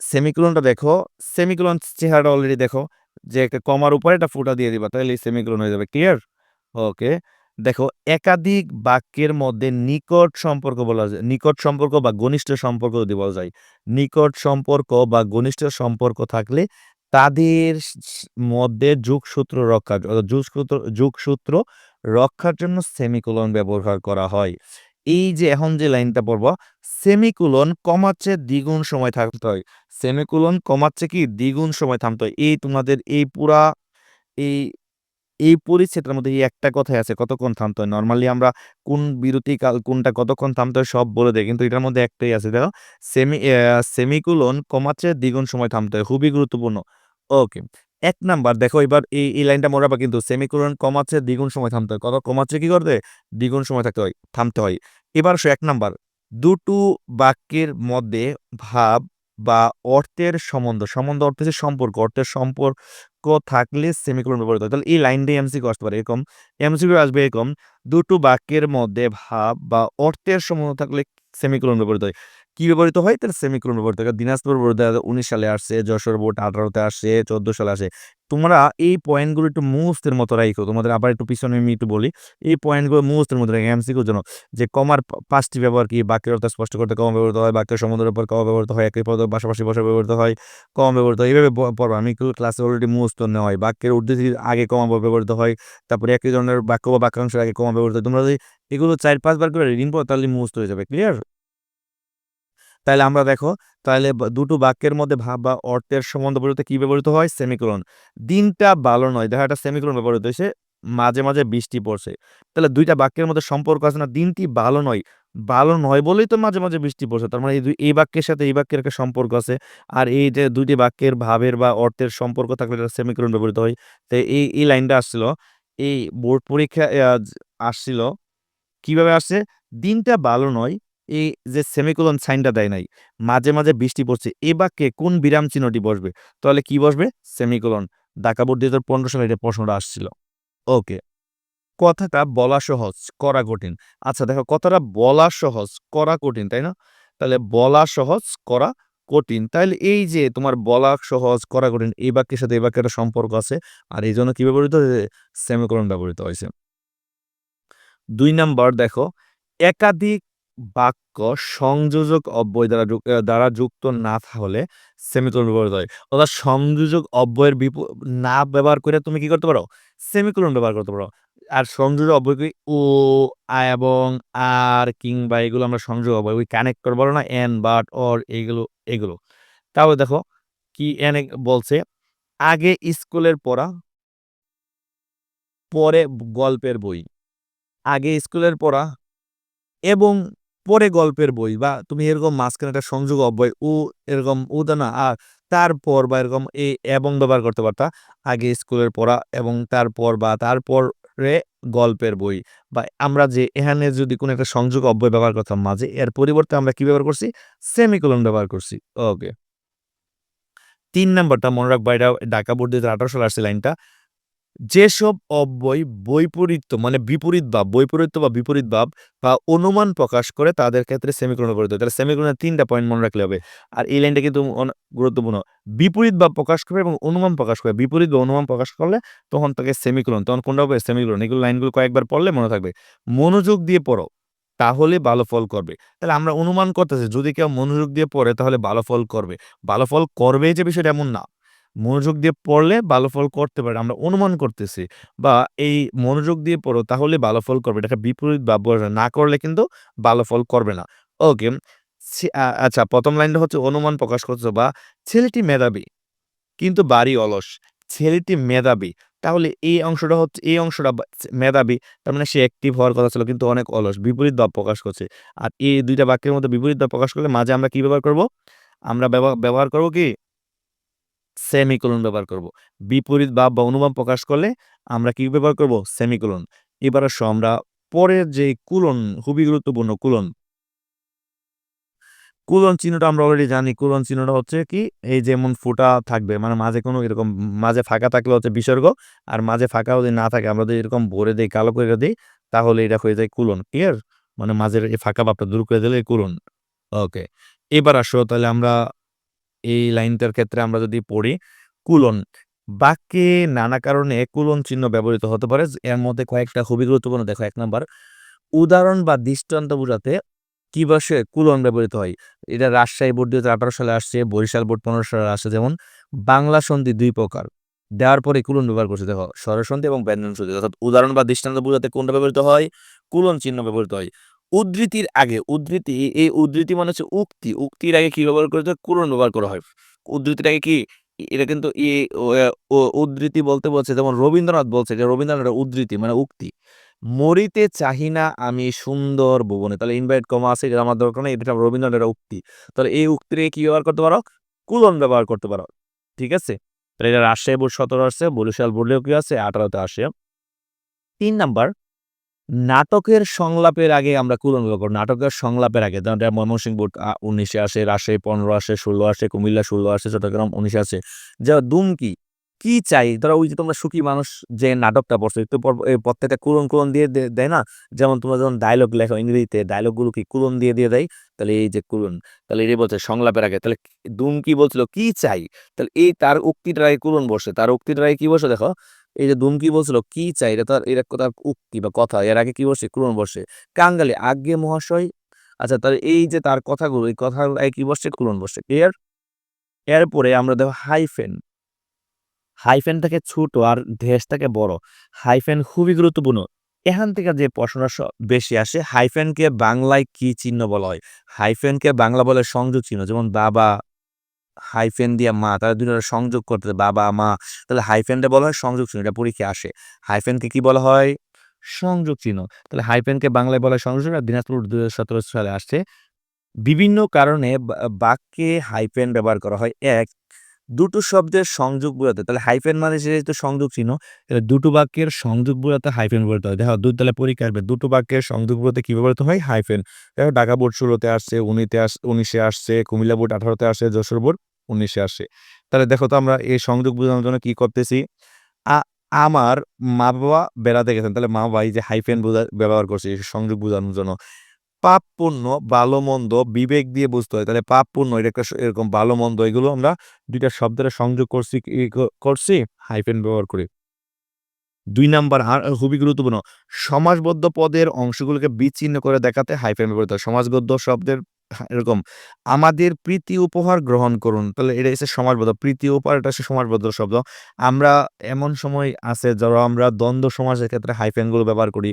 সেমিকোলনটা দেখো, সেমিকোলন চেহারাটা অলরেডি দেখো যে একটা কমার উপরে একটা ফুটা দিয়ে দিবা। তাহলেই সেমিকোলন হয়ে যাবে। ক্লিয়ার? ওকে। দেখো, একাধিক বাক্যের মধ্যে নিকট সম্পর্ক বলা যায়। নিকট সম্পর্ক বা ঘনিষ্ঠ সম্পর্ক যদি বলা যায়। নিকট সম্পর্ক বা ঘনিষ্ঠ সম্পর্ক থাকলে তাদের মধ্যে যোগসূত্র রক্ষা যোগসূত্র যোগসূত্র রক্ষার জন্য সেমিকোলন ব্যবহার করা হয়। এই যে এখন যে লাইনটা পড়ব, সেমিকুলন কমাচ্ছে দ্বিগুণ সময় থাকতে হয়। সেমিকুলন কমাচ্ছে কি দ্বিগুণ সময় থামতে হয়। এই তোমাদের এই পুরা এই এই পরিচ্ছেদের মধ্যে এই একটা কথাই আছে কতক্ষণ থামতে হয়। নর্মালি আমরা কোন বিরতিকাল কোনটা কতক্ষণ থামতে হয় সব বলে দেয় কিন্তু এটার মধ্যে একটাই আছে দেখো সেমি সেমিকুলন কমাচ্ছে দ্বিগুণ সময় থামতে হয়। খুবই গুরুত্বপূর্ণ। ওকে। এক নাম্বার দেখো এবার এই, এই লাইনটা রাখবা কিন্তু সেমিকুলন কমাচ্ছে দ্বিগুণ সময় থামতে হয়। কত কমাচ্ছে কি করতে? দ্বিগুণ সময় থাকতে হয় থামতে হয়। এবার আসো এক নাম্বার দুটো বাক্যের মধ্যে ভাব বা অর্থের সম্বন্ধ, সম্বন্ধ অর্থ হচ্ছে সম্পর্ক, অর্থের সম্পর্ক থাকলে সেমিকোলন ব্যবহৃত হয়। তাহলে এই লাইন দিয়ে এমসি আসতে পারে এরকম। এমসিকিউ আসবে এরকম দুটো বাক্যের মধ্যে ভাব বা অর্থের সম্বন্ধ থাকলে সেমিকোলন ব্যবহৃত হয়। কি ব্যবহৃত হয়? তাহলে সেমিকোলন ব্যবহৃত হয়। দিনাজপুর বোর্ড উনিশ সালে আসছে, যশোর বোর্ড ১৮ তে আসছে, ১৪ সালে আসে। তোমরা এই পয়েন্টগুলো একটু মুখস্থের মতো রাইখো। তোমাদের আবার একটু পিছনে আমি একটু বলি। এই পয়েন্টগুলো মুখস্থের মতো রাখো এমসিকিউর জন্য। যে কমার পাঁচটি ব্যবহার কি? বাক্যের অর্থ স্পষ্ট করতে কমা ব্যবহৃত হয়, বাক্যের সম্বন্ধের উপর কম ব্যবহৃত হয়, একই পদ পাশাপাশি বসা ব্যবহৃত হয়, কম ব্যবহৃত হয়। এইভাবে পড়বা। আমি একটু ক্লাসে অলরেডি মুখস্থ নেওয়া হয়। বাক্যের উদ্ধৃতির আগে কমা ব্যবহৃত হয়। তারপরে একই ধরনের বাক্য বা বাক্যাংশের আগে কমা ব্যবহৃত হয়। তোমরা যদি এগুলো চার পাঁচবার করে রিডিং পড়ো তাহলে মুখস্থ হয়ে যাবে। ক্লিয়ার? তাইলে আমরা দেখো তাহলে দুটো বাক্যের মধ্যে ভাব বা অর্থের সম্বন্ধ বলতে কি ব্যবহৃত হয়? সেমিকোলন। দিনটা ভালো নয়। দেখো একটা সেমিকোলন ব্যবহৃত হয়েছে মাঝে, মাঝে বৃষ্টি পড়ছে। তাহলে দুইটা বাক্যের মধ্যে সম্পর্ক আছে না? দিনটি ভালো নয়। ভালো নয় বলেই তো মাঝে, মাঝে বৃষ্টি পড়ছে। তার মানে এই দুই এই বাক্যের সাথে এই বাক্যের একটা সম্পর্ক আছে। আর এই যে ২ টি বাক্যের ভাবের বা অর্থের সম্পর্ক থাকলে এটা সেমিকোলন ব্যবহৃত হয়। তো এই, এই লাইনটা আসছিল এই বোর্ড পরীক্ষা আসছিল। কীভাবে আসছে? দিনটা ভালো নয়। এই যে সেমিকোলন সাইনটা দেয় নাই। মাঝে, মাঝে বৃষ্টি পড়ছে। এই বাক্যে কোন বিরাম চিহ্নটি বসবে? তাহলে কি বসবে? সেমিকোলন। ঢাকা বোর্ড ২০১৫ সালে এটা প্রশ্নটা আসছিল। ওকে। কথাটা বলা সহজ, করা কঠিন। আচ্ছা দেখো কথাটা বলা সহজ, করা কঠিন, তাই না? তাহলে বলা সহজ, করা কঠিন। তাইলে এই যে তোমার বলা সহজ, করা কঠিন এই বাক্যের সাথে এই বাক্যের একটা সম্পর্ক আছে। আর এই জন্য কি ব্যবহৃত হয়েছে? সেমিকোলন ব্যবহৃত হয়েছে। দুই নাম্বার দেখো একাধিক বাক্য সংযোজক অব্যয় দ্বারা দ্বারা যুক্ত না হলে সেমিকোলন ব্যবহৃত হয়। অর্থাৎ সংযোজক অব্যয়ের বিপু না ব্যবহার করে তুমি কি করতে পারো? সেমিকোলন ব্যবহার করতে পারো। আর সংযোজক অব্যয়? ও, আ এবং, আর কিংবা এগুলো আমরা সংযোগ অব্যয় ওই কানেক্টর বলো না? এন, বাট, অর এগুলো, এগুলো। তাহলে দেখো কি এনে বলছে আগে স্কুলের পড়া পরে গল্পের বই। আগে স্কুলের পড়া এবং পরে গল্পের বই বা তুমি এরকম মাঝখানে একটা সংযোগ অব্যয় ও এরকম ও না, আ, তারপর বা এরকম এ এবং ব্যবহার করতে পারতা। আগে স্কুলের পড়া এবং তারপর বা তারপরে গল্পের বই বা আমরা যে এখানে যদি কোনো একটা সংযোগ অব্যয় ব্যবহার করতাম মাঝে, এর পরিবর্তে আমরা কি ব্যবহার করছি? সেমিকোলন ব্যবহার করছি। ওকে। তিন নাম্বারটা মনে রাখবা, এটা ঢাকা বোর্ড ২০১৮ সালে আসছে লাইনটা। যেসব অব্যয় বৈপরীত্য মানে বিপরীত ভাব, বৈপরীত্য বা বিপরীত ভাব বা অনুমান প্রকাশ করে তাদের ক্ষেত্রে সেমিকোলন ব্যবহৃত হয়। তাহলে সেমিকোলনের ৩ টা পয়েন্ট মনে রাখলে হবে। আর এই লাইনটা কিন্তু গুরুত্বপূর্ণ। বিপরীত ভাব প্রকাশ করে এবং অনুমান প্রকাশ করে। বিপরীত বা অনুমান প্রকাশ করলে তখন তাকে সেমিকোলন। তখন কোনটা হবে? সেমিকোলন। এগুলো লাইনগুলো কয়েকবার পড়লে মনে থাকবে। মনোযোগ দিয়ে পড়ো। তাহলে ভালো ফল করবে। তাহলে আমরা অনুমান করতেছি যদি কেউ মনোযোগ দিয়ে পড়ে তাহলে ভালো ফল করবে। ভালো ফল করবেই যে বিষয়টা এমন না। মনোযোগ দিয়ে পড়লে ভালো ফল করতে পারে। আমরা অনুমান করতেছি, বা এই মনোযোগ দিয়ে পড়ো তাহলে ভালো ফল করবে। এটাকে বিপরীত বোঝায়। না করলে কিন্তু ভালো ফল করবে না। ওকে। আচ্ছা প্রথম লাইনটা হচ্ছে অনুমান প্রকাশ করছ বা ছেলেটি মেধাবী। কিন্তু বাড়ি অলস ছেলেটি মেধাবী, তাহলে এই অংশটা হচ্ছে, এই অংশটা মেধাবী, তার মানে সে অ্যাক্টিভ হওয়ার কথা ছিল, কিন্তু অনেক অলস, বিপরীত ভাব প্রকাশ করছে আর এই দুইটা বাক্যের মধ্যে বিপরীত ভাব প্রকাশ করলে মাঝে আমরা কি ব্যবহার করব আমরা ব্যবহার করব কি সেমিকোলন ব্যবহার করব। বিপরীত ভাব বা অনুভাব প্রকাশ করলে আমরা কি ব্যবহার করব? সেমিকোলন এবার আসো আমরা পরের যে কুলন, খুবই গুরুত্বপূর্ণ কুলন। কুলন চিহ্নটা আমরা অলরেডি জানি। কুলন চিহ্নটা হচ্ছে কি? এই যেমন ফুটা থাকবে মানে মাঝে কোনো এরকম মাঝে ফাঁকা থাকলে হচ্ছে বিসর্গ, আর মাঝে ফাঁকা যদি না থাকে, আমরা যদি এরকম ভরে দিই, কালো করে দিই, তাহলে এটা হয়ে যায় কুলন। ক্লিয়ার মানে মাঝের এই ফাঁকা ভাবটা দূর করে দিলে কুলন। ওকে এবার আসো তাহলে আমরা এই লাইনটার ক্ষেত্রে আমরা যদি পড়ি, কুলন। বাক্যে নানা কারণে কুলন চিহ্ন ব্যবহৃত হতে পারে। এর মধ্যে কয়েকটা খুবই গুরুত্বপূর্ণ, দেখো এক নাম্বার। উদাহরণ বা দৃষ্টান্ত বোঝাতে কি বসে কুলন ব্যবহৃত হয়? এটা রাজশাহী বোর্ড দুই হাজার সালে আসছে, বরিশাল বোর্ড পনেরো সালে আসছে। যেমন, বাংলা সন্ধি দুই প্রকার। দেওয়ার পরে কুলন ব্যবহার করছে, দেখো, স্বরসন্ধি এবং ব্যঞ্জন সন্ধি অর্থাৎ উদাহরণ বা দৃষ্টান্ত বোঝাতে কোনটা ব্যবহৃত হয়? কুলন চিহ্ন ব্যবহৃত হয়। উদ্ধৃতির আগে, উদ্ধৃতি, এই উদ্ধৃতি মানে হচ্ছে উক্তি। উক্তির আগে কি ব্যবহার করতে হয় কুলন ব্যবহার করা হয়। উদ্ধৃতির আগে কি, এটা কিন্তু উদ্ধৃতি বলতে বলছে, যেমন রবীন্দ্রনাথ বলছে যে রবীন্দ্রনাথ উদ্ধৃতি মানে উক্তি। মরিতে চাহি না আমি সুন্দর ভুবনে। তাহলে ইনভাইট কমা আছে আমার দরকার নেই, এটা রবীন্দ্রনাথের উক্তি। তাহলে এই উক্তির কি ব্যবহার করতে পারো? কুলন ব্যবহার করতে পারো। ঠিক আছে? তাহলে এটা রাজশাহী বোর্ড সতেরো আসছে, বরিশাল বোর্ডেও কি আছে? আঠারোতে আসে। তিন নাম্বার নাটকের সংলাপের আগে আমরা কুলন ব্যবহার করি নাটকের সংলাপের আগে, যেমন ময়মনসিংহ বোর্ড উনিশে আসে, রাজশাহী পনেরো আসে, ষোলো আসে, কুমিল্লা ষোলো আসে, চট্টগ্রাম উনিশে আসে। যা দুমকি কি? চাই? ধরো ওই যে তোমরা সুখী মানুষ যে নাটকটা পড়ছো, একটু প্রত্যেকটা কুলন কুলন দিয়ে দেয় না? যেমন তোমরা যখন ডায়লগ লেখো ইংরেজিতে ডায়লগগুলো কি কুলন দিয়ে দিয়ে দেয়? তাহলে এই যে কুলন তাহলে এই বলছে সংলাপের আগে। তাহলে দুম কি বলছিল? কি চাই? তাহলে এই তার উক্তিটার আগে কুলন বসে। তার উক্তিটার আগে কি বসে দেখো? এই যে দুম কি বলছিল, কি চাই? এটা তার এটা তার উক্তি বা কথা। এর আগে কি বসে? কুলন বসে? কাঙ্গালি, আজ্ঞে মহাশয়। আচ্ছা তার এই যে তার কথাগুলো, এই কথাগুলো কি বসে? কুলন বসে? ক্লিয়ার এরপরে আমরা দেখো হাইফেন হাইফেন থেকে ছোট আর থেকে বড়। হাইফেন খুবই গুরুত্বপূর্ণ। এখান থেকে যে প্রশ্নটা বেশি আসে হাইফেনকে বাংলায় কি চিহ্ন বলা হয়? হাইফেনকে বাংলা বলে সংযোগ চিহ্ন, যেমন বাবা হাইফেন দিয়ে মা তারা দুজনের সংযোগ করতে বাবা, মা। তাহলে হাইফেনটা বলা হয় সংযোগ চিহ্ন, এটা পরীক্ষা আসে। হাইফেনকে কি বলা হয়? সংযোগ চিহ্ন। তাহলে হাইফেনকে বাংলায় বলা হয় সংযোগ আর দিনাজপুর দু হাজার সতেরো সালে আসছে বিভিন্ন কারণে বাক্যে হাইফেন ব্যবহার করা হয় এক দুটো শব্দের সংযোগ বোঝাতে, তাহলে হাইফেন মানে যেহেতু সংযোগ চিহ্ন, তাহলে দুটো বাক্যের সংযোগ বোঝাতে হাইফেন ব্যবহৃত হয়। দেখো, দুই তাহলে পরীক্ষা আসবে। দুটো বাক্যের সংযোগ বোঝাতে কি ব্যবহৃত হয়? হাইফেন দেখো, ঢাকা বোর্ড ষোলোতে আসছে, উনিতে আস, উনিশে আসছে, কুমিল্লা বোর্ড আঠারোতে আসছে, যশোর বোর্ড উনিশে আসছে। তাহলে দেখো তো আমরা এই সংযোগ বোঝানোর জন্য কী করতেছি? আমার মা বাবা বেড়াতে গেছেন। তাহলে মা বাবা এই যে হাইফেন বোঝা, ব্যবহার করছে সংযোগ বোঝানোর জন্য। পাপ পূর্ণ ভালো মন্দ বিবেক দিয়ে বুঝতে হয়। তাহলে পাপ পূর্ণ এটা একটা এরকম ভালো মন্দ এগুলো আমরা দুইটা শব্দের সংযোগ করছি করছি হাইফেন ব্যবহার করে। দুই নাম্বার আর, খুবই গুরুত্বপূর্ণ সমাজবদ্ধ পদের অংশগুলোকে বিচ্ছিন্ন করে দেখাতে হাইফেন ব্যবহৃত সমাজবদ্ধ শব্দের এরকম, আমাদের প্রীতি উপহার গ্রহণ করুন। তাহলে এটা হচ্ছে সমাজবদ্ধ প্রীতি উপহার এটা হচ্ছে সমাজবদ্ধ শব্দ। আমরা এমন সময় আছে যারা আমরা দ্বন্দ্ব সমাজের ক্ষেত্রে হাইফেনগুলো ব্যবহার করি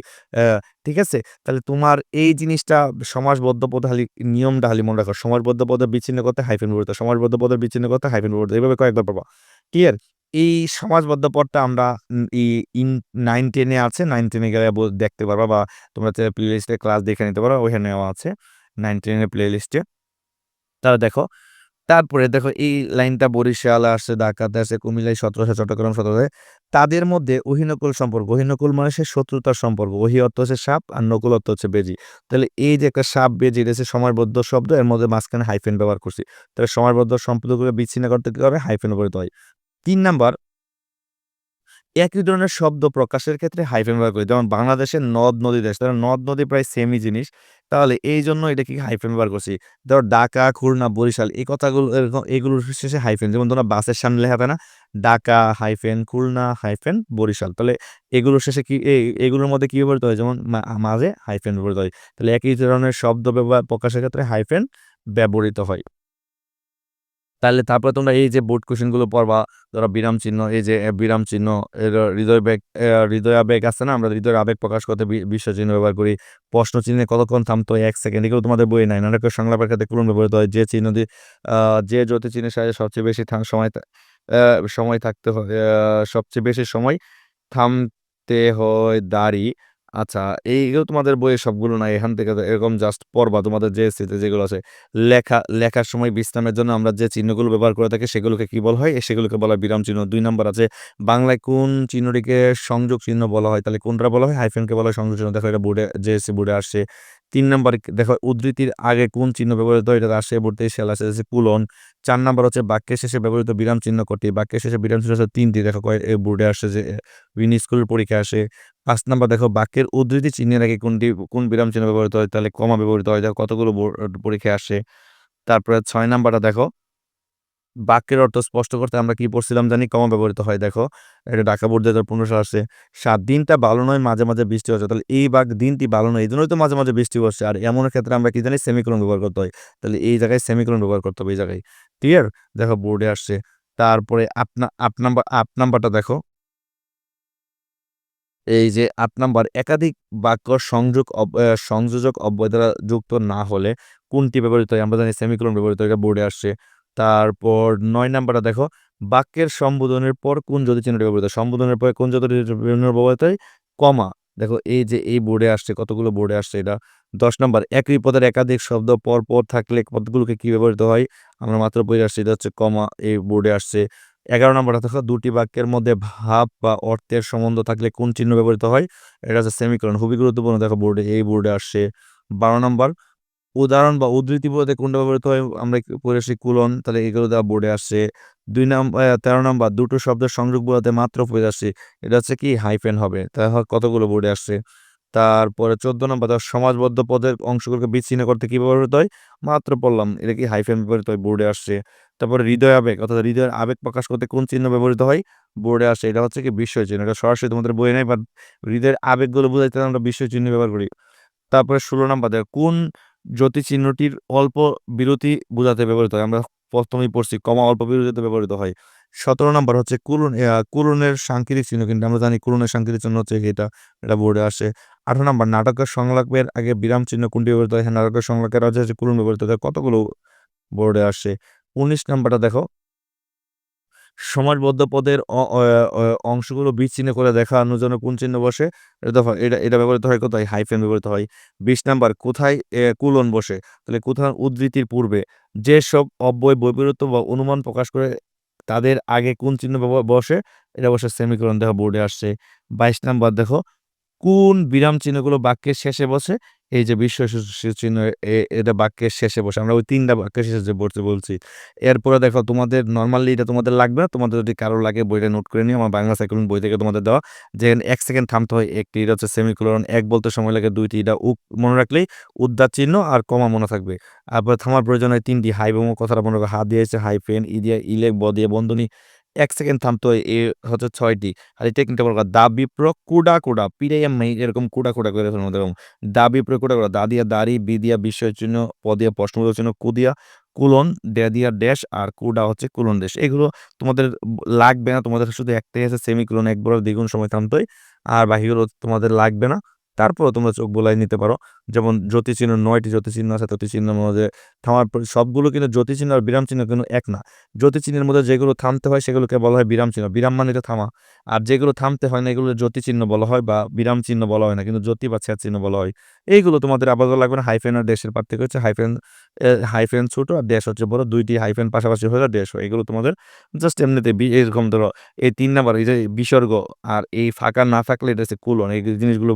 ঠিক আছে? তাহলে তোমার এই জিনিসটা সমাসবদ্ধ পদে খালি, নিয়মটা খালি মনে রাখো। সমাজবদ্ধ পদে বিচ্ছিন্ন করতে হাইফেন ব্যবহৃত সমাজবদ্ধ পদে বিচ্ছিন্ন করতে হাইফেন ব্যবহৃত। এইভাবে কয়েকবার পাবা ক্লিয়ার এই সমাজবদ্ধ পদটা আমরা ইন নাইন টেনে আছে। নাইন টেনে গেলে দেখতে পারবা বা তোমরা লিস্টে ক্লাস দেখে নিতে পারো। ওইখানে আছে। নাইন টেনের প্লে লিস্টে তাহলে দেখো, তারপরে দেখো এই লাইনটা বরিশাল আসছে, ঢাকাতে আসছে, কুমিল্লায় সতেরোশো, চট্টগ্রাম সতেরোশো। তাদের মধ্যে অহিনকুল সম্পর্ক, অহিনকুল মানে হচ্ছে শত্রুতার সম্পর্ক, অহি অর্থ হচ্ছে সাপ আর নকুল অর্থ হচ্ছে বেজি। তাহলে এই যে একটা সাপ বেজি, এটা হচ্ছে শব্দ, এর মধ্যে মাঝখানে হাইফেন ব্যবহার করছি। তাহলে সমাজবদ্ধ সম্পর্কগুলো বিচ্ছিন্ন করতে কি হবে হাইফেন ব্যবহৃত হয়। তিন নাম্বার একই ধরনের শব্দ প্রকাশের ক্ষেত্রে হাইফেন ব্যবহার করি যেমন বাংলাদেশের নদ নদী দেশ, তাহলে নদ নদী প্রায় সেমই জিনিস। তাহলে এই জন্য এটা কি হাইফেন ব্যবহার করছি ধর ঢাকা, খুলনা, বরিশাল, এই কথাগুলো এরকম এগুলোর শেষে হাইফেন। যেমন তোমরা বাসের সামনে লেখা থাকে না, ঢাকা হাইফেন, খুলনা হাইফেন, বরিশাল। তাহলে এগুলোর শেষে কি এগুলোর মধ্যে কী ব্যবহৃত হয়? যেমন মাঝে হাইফেন ব্যবহৃত হয়। তাহলে একই ধরনের শব্দ ব্যবহার প্রকাশের ক্ষেত্রে হাইফেন ব্যবহৃত হয়। তাহলে তারপরে তোমরা এই যে বোর্ড কোশ্চেনগুলো পড়বা, ধরো বিরাম চিহ্ন, এই যে বিরাম চিহ্ন হৃদয় বেগ হৃদয় আবেগ আছে না? আমরা হৃদয়ের আবেগ প্রকাশ করতে বিশ্ব চিহ্ন ব্যবহার করি। প্রশ্ন চিহ্নে কতক্ষণ থামতো? এক সেকেন্ড এগুলো তোমাদের বই নাই। নাটকের সংলাপের ক্ষেত্রে কোন ব্যবহৃত হয়। যে চিহ্ন দিয়ে যে জ্যোতি চিহ্নের সাহায্যে সবচেয়ে বেশি সময় সময় থাকতে হয় সবচেয়ে বেশি সময় থামতে হয় দাড়ি। আচ্ছা এই তোমাদের বইয়ে সবগুলো না এখান থেকে এরকম জাস্ট পড়বা তোমাদের যে জেএসসিতে যেগুলো আছে। লেখা, লেখার সময় বিশ্রামের জন্য আমরা যে চিহ্নগুলো ব্যবহার করে থাকি, সেগুলোকে কি বলা হয়? সেগুলোকে বলা বিরাম চিহ্ন। দুই নম্বর আছে, বাংলায় কোন চিহ্নটিকে সংযোগ চিহ্ন বলা হয়? তাহলে কোনটা বলা হয়? হাইফেনকে বলা হয় সংযোগ চিহ্ন। দেখো এটা বোর্ডে জেএসসি বোর্ডে আসছে। ৩ নাম্বার দেখো উদ্ধৃতির আগে কোন চিহ্ন ব্যবহৃত? এটা আসে বোর্ড থেকে সেল আসছে কুলন। ৪ নাম্বার হচ্ছে বাক্যের শেষে ব্যবহৃত বিরাম চিহ্ন কটি? বাক্যের শেষে বিরাম চিহ্ন হচ্ছে তিনটি, দেখো বোর্ডে আসে যে বিভিন্ন স্কুলের পরীক্ষা আসে। পাঁচ নাম্বার দেখো বাক্যের উদ্ধৃতি চিহ্নের আগে কোনটি, কোন বিরাম চিহ্ন ব্যবহৃত হয়? তাহলে কমা ব্যবহৃত হয়। দেখো কতগুলো বোর্ড পরীক্ষায় আসে। তারপরে ছয় নাম্বারটা দেখো বাক্যের অর্থ স্পষ্ট করতে আমরা কি পড়ছিলাম জানি? কমা ব্যবহৃত হয় দেখো। এটা ঢাকা বোর্ড ২০১৫ সালে আসছে। ৭ দিনটা ভালো নয় মাঝে, মাঝে বৃষ্টি হচ্ছে। তাহলে এই বাক দিনটি ভালো নয়। এই জন্যই তো মাঝে, মাঝে বৃষ্টি হচ্ছে। আর এমন ক্ষেত্রে আমরা কি জানি? সেমিকোলন ব্যবহার করতে হয়। তাহলে এই জায়গায় সেমিকোলন ব্যবহার করতে হবে এই জায়গায়। ক্লিয়ার? দেখো বোর্ডে আসছে। তারপরে আপ না আপ নাম্বার আপ নাম্বারটা দেখো। এই যে ৮ নাম্বার একাধিক বাক্য সংযোগ সংযোজক অব্যয় দ্বারা যুক্ত না হলে কোনটি ব্যবহৃত হয়? আমরা জানি সেমিকোলন ব্যবহৃত হয়। বোর্ডে আসছে। তারপর নয় নাম্বারটা দেখো। বাক্যের সম্বোধনের পর কোন জ্যোতি চিহ্নটি ব্যবহৃত? সম্বোধনের পরে কোন চিহ্ন ব্যবহৃত হয়? কমা। দেখো এই যে এই বোর্ডে আসছে কতগুলো বোর্ডে আসছে এটা। ১০ নাম্বার একই পদের একাধিক শব্দ পর, পর থাকলে পদগুলোকে কি ব্যবহৃত হয়? আমরা মাত্র পড়ে আসছি এটা হচ্ছে কমা এই বোর্ডে আসছে। ১১ নাম্বারটা দেখো দুটি বাক্যের মধ্যে ভাব বা অর্থের সম্বন্ধ থাকলে কোন চিহ্ন ব্যবহৃত হয়? এটা হচ্ছে সেমিকোলন। খুবই গুরুত্বপূর্ণ দেখো বোর্ডে এই বোর্ডে আসছে। ১২ নাম্বার উদাহরণ বা উদ্ধৃতি পদে কোনটা ব্যবহৃত হয়? আমরা পড়ে আসছি কুলন। তাহলে এগুলো দেওয়া বোর্ডে আসছে। দুই নাম তেরো ১৩ নাম্বার, দুটো শব্দের সংযোগ বোঝাতে মাত্র পড়ে আসছে এটা হচ্ছে কি হাইফেন হবে। তাহলে কতগুলো বোর্ডে আসছে। তারপরে ১৪ নাম্বার দেখো সমাজবদ্ধ পদের অংশগুলোকে বিচ্ছিন্ন করতে কী ব্যবহৃত হয়? মাত্র পড়লাম। এটা কি হাইফেন ব্যবহৃত হয় বোর্ডে আসছে। তারপরে হৃদয় আবেগ, অর্থাৎ হৃদয়ের আবেগ প্রকাশ করতে কোন চিহ্ন ব্যবহৃত হয়? বোর্ডে আসে এটা হচ্ছে কি বিস্ময় চিহ্ন। এটা সরাসরি তোমাদের বইয়ে নেই, বাট হৃদয়ের আবেগগুলো বোঝাইতে আমরা বিস্ময় চিহ্ন ব্যবহার করি। তারপরে ১৬ নাম্বার কোন জ্যোতি চিহ্নটির অল্প বিরতি বোঝাতে ব্যবহৃত হয়? আমরা প্রথমেই পড়ছি কমা অল্প বিরতিতে ব্যবহৃত হয়। সতেরো নম্বর হচ্ছে কুরুন কুরুনের সাংকেতিক চিহ্ন কিন্তু আমরা জানি কুরুনের সাংকেতিক চিহ্ন হচ্ছে এটা। এটা বোর্ডে আসে। আঠারো নম্বর নাটকের সংলাপের আগে বিরাম চিহ্ন কোনটি ব্যবহৃত হয়? হ্যাঁ, নাটকের সংলাপের আগে হচ্ছে ব্যবহৃত হয়। কতগুলো বোর্ডে আসে। উনিশ নম্বরটা দেখো। সমাজবদ্ধ পদের অংশগুলো বিচ্ছিন্ন করে দেখানোর জন্য কোন চিহ্ন বসে? এটা এটা ব্যবহৃত হয় কোথায়? হাইফেন ব্যবহৃত হয়। ২০ নাম্বার, কোথায় কুলন বসে? তাহলে কোথাও উদ্ধৃতির পূর্বে যেসব অব্যয় বৈপরীত্য বা অনুমান প্রকাশ করে তাদের আগে কোন চিহ্ন বসে? এটা বসে সেমিকরণ দেখো বোর্ডে আসছে। ২২ নাম্বার, দেখো, কোন বিরাম চিহ্নগুলো বাক্যের শেষে বসে? এই যে বিশ্ব চিহ্ন এটা বাক্যের শেষে বসে। আমরা ওই তিনটা বাক্যের শেষে বসতে বলছি। এরপরে দেখো তোমাদের নর্মালি এটা তোমাদের লাগবে না। তোমাদের যদি কারও লাগে বইটা নোট করে নিও। আমার বাংলা সাইক্লোন বই থেকে তোমাদের দেওয়া। যেখানে এক সেকেন্ড থামতে হয় একটি, এটা হচ্ছে সেমিকোলন। ১ বলতে সময় লাগে দুইটি এটা উক মনে রাখলেই উদ্ধার চিহ্ন আর কমা মনে থাকবে। তারপরে থামার প্রয়োজন হয় ৩ টি। হাইবম কথাটা মনে রাখো হা দিয়েছে হাইফেন, ই দিয়ে ইলেক, ব দিয়ে বন্ধনী। ১ সেকেন্ড থামতো এ হচ্ছে ছয়টি আর এই টেকনিকটা মনে করো দা বিপ্র কুডা, কুডা পিরাইয়া মাই এরকম কুডা, কুডা করে ফেলব এরকম। দা বিপ্র কুডা, কুডা দা দিয়া দাড়ি, বি দিয়া বিস্ময় চিহ্ন, প দিয়া প্রশ্নবোধক চিহ্ন, কু দিয়া কুলন, ডে দিয়া ড্যাশ আর কুডা হচ্ছে কুলন ড্যাশ। এগুলো তোমাদের লাগবে না। তোমাদের শুধু একটাই আছে সেমিকোলন এক বড় দ্বিগুণ সময় থামতোই আর বাকিগুলো তোমাদের লাগবে না। তারপরেও তোমরা চোখ বুলায় নিতে পারো। যেমন জ্যোতিচিহ্ন ৯ টি জ্যোতিচিহ্ন আছে। জ্যোতিচিহ্নের মধ্যে থামার সবগুলো কিন্তু জ্যোতিচিহ্ন আর বিরাম চিহ্ন কিন্তু এক না। জ্যোতিচিহ্নের মধ্যে যেগুলো থামতে হয়, সেগুলোকে বলা হয় বিরাম চিহ্ন। বিরাম মানে থামা। আর যেগুলো থামতে হয় না, এগুলো জ্যোতিচিহ্ন বলা হয় বা বিরাম চিহ্ন বলা হয় না। কিন্তু জ্যোতি বা ছেদ চিহ্ন বলা হয়। এইগুলো তোমাদের আপাতত লাগবে না। হাইফেন আর দেশের পার্থক্য হচ্ছে হাইফেন হাইফেন ছোট আর দেশ হচ্ছে বড়। দুইটি হাইফেন পাশাপাশি হলে ড্যাশ হয়। এগুলো তোমাদের জাস্ট এমনিতে এরকম ধরো, এই তিন নাম্বার, এই যে বিসর্গ আর এই ফাঁকা না থাকলে এটা হচ্ছে কুলন। এই জিনিসগুলো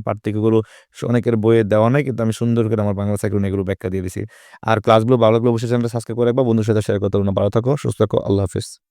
পার্থক্যগুলো অনেকের বইয়ে দেওয়া নাই কিন্তু আমি সুন্দর করে আমার বাংলা সাইকেল এগুলো ব্যাখ্যা দিয়ে দিছি। আর ক্লাসগুলো ভালো লাগলে অবশ্যই চ্যানেলটা সাবস্ক্রাইব করে রাখবা। বন্ধুর সাথে শেয়ার করতে পারব না। ভালো থাকো, সুস্থ থাকো। আল্লাহ হাফেজ।